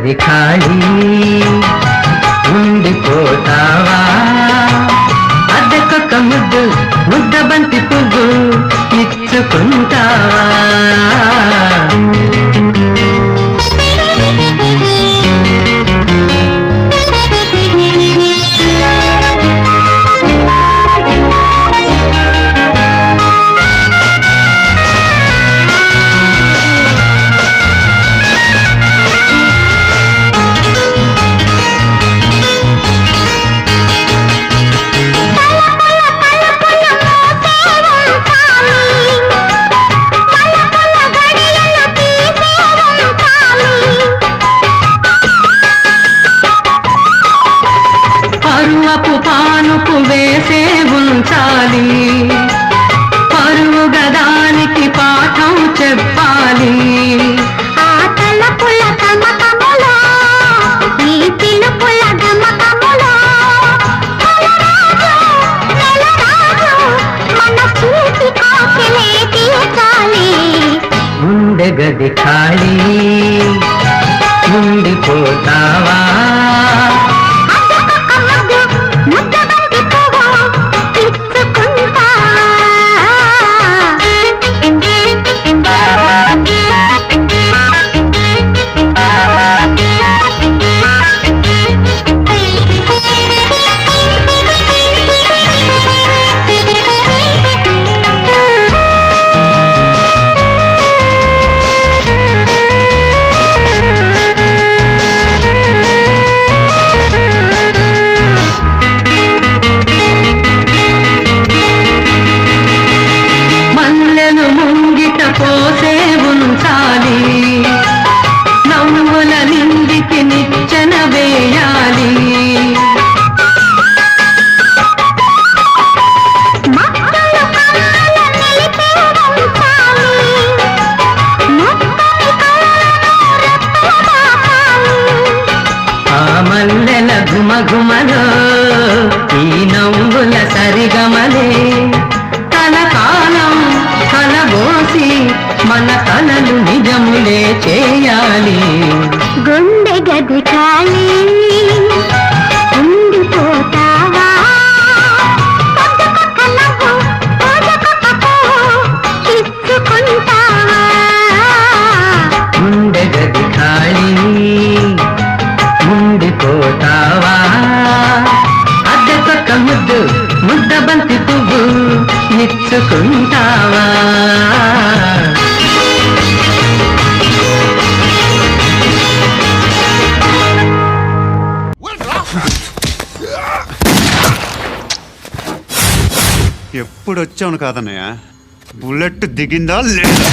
ఉన్నది ఖాళీ ఉండిపోతావా? అద్దకొక ముద్దు ముద్ద బంతి పువ్వు ఇచ్చుకుంటావా? వేసే ఉంచాలి. పరువు గదానికి పాఠం చెప్పాలి. ఆ తలపుల ఘుమఘుమలో ఈ నవ్వుల సరిగమలే. కలకాలం కలబోసి మన కలలు నిజములే చేయాలి. గుండె గది ఖాళీ. ఇచ్చుకుంటావా ఎప్పుడు వచ్చావును కాదన్నయ్య? బుల్లెట్ దిగిందా లేదా?